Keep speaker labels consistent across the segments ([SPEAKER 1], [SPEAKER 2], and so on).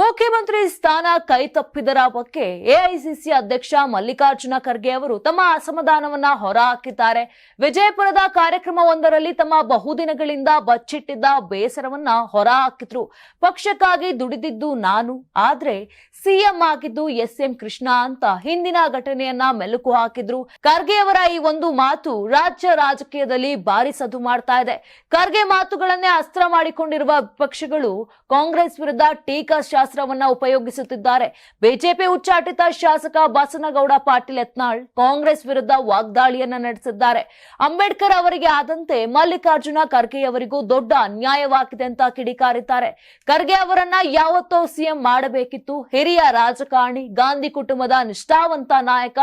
[SPEAKER 1] ಮುಖ್ಯಮಂತ್ರಿ ಸ್ಥಾನ ಕೈತಪ್ಪಿದರ ಬಗ್ಗೆ ಎಐಸಿಸಿ ಅಧ್ಯಕ್ಷ ಮಲ್ಲಿಕಾರ್ಜುನ ಖರ್ಗೆ ಅವರು ತಮ್ಮ ಅಸಮಾಧಾನವನ್ನ ಹೊರಹಾಕಿದ್ದಾರೆ. ವಿಜಯಪುರದ ಕಾರ್ಯಕ್ರಮವೊಂದರಲ್ಲಿ ತಮ್ಮ ಬಹುದಿನಗಳಿಂದ ಬಚ್ಚಿಟ್ಟಿದ್ದ ಬೇಸರವನ್ನ ಹೊರಹಾಕಿದ್ರು. ಪಕ್ಷಕ್ಕಾಗಿ ದುಡಿದಿದ್ದು ನಾನು, ಆದ್ರೆ ಸಿಎಂ ಆಗಿದ್ದು ಎಸ್ ಎಂ ಕೃಷ್ಣ ಅಂತ ಹಿಂದಿನ ಘಟನೆಯನ್ನ ಮೆಲುಕು ಹಾಕಿದ್ರು. ಖರ್ಗೆ ಅವರ ಈ ಒಂದು ಮಾತು ರಾಜ್ಯ ರಾಜಕೀಯದಲ್ಲಿ ಭಾರಿ ಸದು ಮಾಡ್ತಾ ಇದೆ. ಖರ್ಗೆ ಮಾತುಗಳನ್ನೇ ಅಸ್ತ್ರ ಮಾಡಿಕೊಂಡಿರುವ ವಿಪಕ್ಷಗಳು ಕಾಂಗ್ರೆಸ್ ವಿರುದ್ಧ ಟೀಕಾ ಶಾಸ್ತ್ರವನ್ನ ಉಪಯೋಗಿಸುತ್ತಿದ್ದಾರೆ. ಬಿಜೆಪಿ ಉಚ್ಚಾಟಿತ ಶಾಸಕ ಬಸನಗೌಡ ಪಾಟೀಲ್ ಯತ್ನಾಳ್ ಕಾಂಗ್ರೆಸ್ ವಿರುದ್ಧ ವಾಗ್ದಾಳಿಯನ್ನ ನಡೆಸಿದ್ದಾರೆ. ಅಂಬೇಡ್ಕರ್ ಅವರಿಗೆ ಆದಂತೆ ಮಲ್ಲಿಕಾರ್ಜುನ ಖರ್ಗೆ ಅವರಿಗೂ ದೊಡ್ಡ ಅನ್ಯಾಯವಾಗಿದೆ ಅಂತ ಕಿಡಿಕಾರಿದ್ದಾರೆ. ಖರ್ಗೆ ಅವರನ್ನ ಯಾವತ್ತೋ ಸಿಎಂ ಮಾಡಬೇಕಿತ್ತು. ಹಿರಿಯ ರಾಜಕಾರಣಿ, ಗಾಂಧಿ ಕುಟುಂಬದ ನಿಷ್ಠಾವಂತ ನಾಯಕ,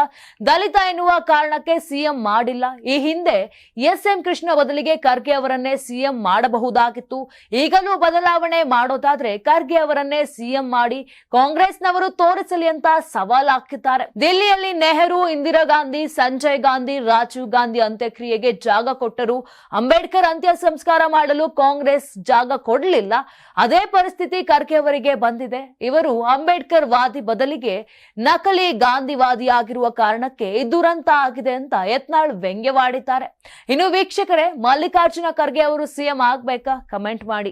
[SPEAKER 1] ದಲಿತ ಎನ್ನುವ ಕಾರಣಕ್ಕೆ ಸಿಎಂ ಮಾಡಿಲ್ಲ. ಈ ಹಿಂದೆ ಎಸ್ ಎಂ ಕೃಷ್ಣ ಬದಲಿಗೆ ಖರ್ಗೆ ಅವರನ್ನೇ ಸಿಎಂ ಮಾಡಬಹುದಾಗಿತ್ತು. ಈಗಲೂ ಬದಲಾವಣೆ ಮಾಡೋದಾದ್ರೆ ಖರ್ಗೆ ಅವರನ್ನೇ ಸಿಎಂ ಮಾಡಿ ಕಾಂಗ್ರೆಸ್ನವರು ತೋರಿಸಲಿ ಅಂತ ಸವಾಲ್ ಹಾಕಿದ್ದಾರೆ. ದಿಲ್ಲಿಯಲ್ಲಿ ನೆಹರು, ಇಂದಿರಾ ಗಾಂಧಿ, ಸಂಜಯ್ ಗಾಂಧಿ, ರಾಜೀವ್ ಗಾಂಧಿ ಅಂತ್ಯಕ್ರಿಯೆಗೆ ಜಾಗ ಕೊಟ್ಟರು. ಅಂಬೇಡ್ಕರ್ ಅಂತ್ಯ ಸಂಸ್ಕಾರ ಮಾಡಲು ಕಾಂಗ್ರೆಸ್ ಜಾಗ ಕೊಡಲಿಲ್ಲ. ಅದೇ ಪರಿಸ್ಥಿತಿ ಖರ್ಗೆ ಅವರಿಗೆ ಬಂದಿದೆ. ಇವರು ಅಂಬೇಡ್ಕರ್ ವಾದಿ ಬದಲಿಗೆ ನಕಲಿ ಗಾಂಧಿವಾದಿ ಆಗಿರುವ ಕಾರಣಕ್ಕೆ ದುರಂತ ಆಗಿದೆ ಅಂತ ಯತ್ನಾಳ್ ವ್ಯಂಗ್ಯವಾಡಿದ್ದಾರೆ. ಇನ್ನು ವೀಕ್ಷಕರೇ, ಮಲ್ಲಿಕಾರ್ಜುನ ಖರ್ಗೆ ಅವರು ಸಿಎಂ ಆಗ್ಬೇಕಾ? ಕಮೆಂಟ್ ಮಾಡಿ.